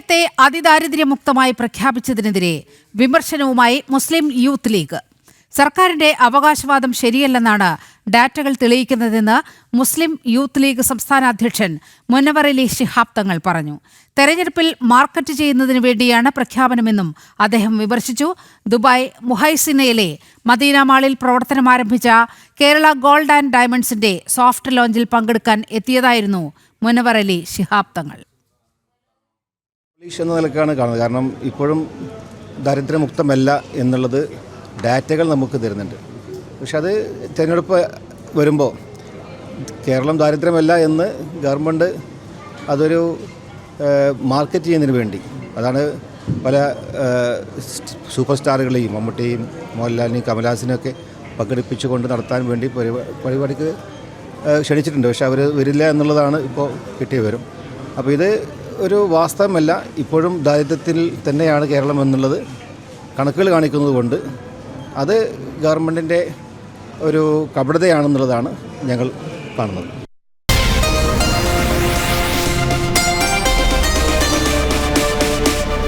കേരളത്തെ അതിദാരിദ്ര്യമുക്തമായി പ്രഖ്യാപിച്ചതിനെതിരെ വിമർശനവുമായി മുസ്ലിം youth league. സർക്കാരിന്റെ അവകാശവാദം ശരിയല്ലെന്നാണ് ഡാറ്റകൾ തെളിയിക്കുന്നതെന്ന് മുസ്ലിം യൂത്ത് ലീഗ് സംസ്ഥാന അധ്യക്ഷൻ മുനവർ അലി ശിഹാബ് തങ്ങൾ പറഞ്ഞു. തെരഞ്ഞെടുപ്പിൽ മാർക്കറ്റ് ചെയ്യുന്നതിന് വേണ്ടിയാണ് പ്രഖ്യാപനമെന്നും അദ്ദേഹം വിമർശിച്ചു. ദുബായ് മുഹൈസിനയിലെ മദീന മാളിൽ പ്രവർത്തനം ആരംഭിച്ച കേരള ഗോൾഡ് ആൻഡ് ഡയമണ്ട്സിന്റെ സോഫ്റ്റ് ലോഞ്ചിൽ പങ്കെടുക്കാൻ എത്തിയതായിരുന്നു മുനവർ അലി ശിഹാബ് തങ്ങൾ. ഇംഗ്ലീഷ് എന്ന നിലക്കാണ് കാണുന്നത്. കാരണം ഇപ്പോഴും ദാരിദ്ര്യമുക്തമല്ല എന്നുള്ളത് ഡാറ്റകൾ നമുക്ക് തരുന്നുണ്ട്. പക്ഷെ അത് തിരഞ്ഞെടുപ്പ് വരുമ്പോൾ കേരളം ദാരിദ്ര്യമല്ല എന്ന് ഗവൺമെന്റ് അതൊരു മാർക്കറ്റ് ചെയ്യുന്നതിന് വേണ്ടി അതാണ് പല സൂപ്പർ സ്റ്റാറുകളെയും മമ്മൂട്ടിയും മോഹൻലാലിനെയും കമലഹാസനെയും ഒക്കെ പങ്കെടുപ്പിച്ചുകൊണ്ട് നടത്താൻ വേണ്ടി പരിപാ- പരിപാടിക്ക് ക്ഷണിച്ചിട്ടുണ്ട്. പക്ഷെ അവർ വരില്ല എന്നുള്ളതാണ് ഇപ്പോൾ കിട്ടിയ വരും അപ്പോൾ ഇത് ഒരു വാസ്തവമല്ല ഇപ്പോഴും ദാരിദ്ര്യത്തിൽ തന്നെയാണ് കേരളം എന്നുള്ളത് കണക്കുകൾ കാണിക്കുന്നത് കൊണ്ട്. അത് ഗവൺമെന്റിന്റെ ഒരു കപടതയാണെന്നുള്ളതാണ് ഞങ്ങൾ കാണുന്നത്.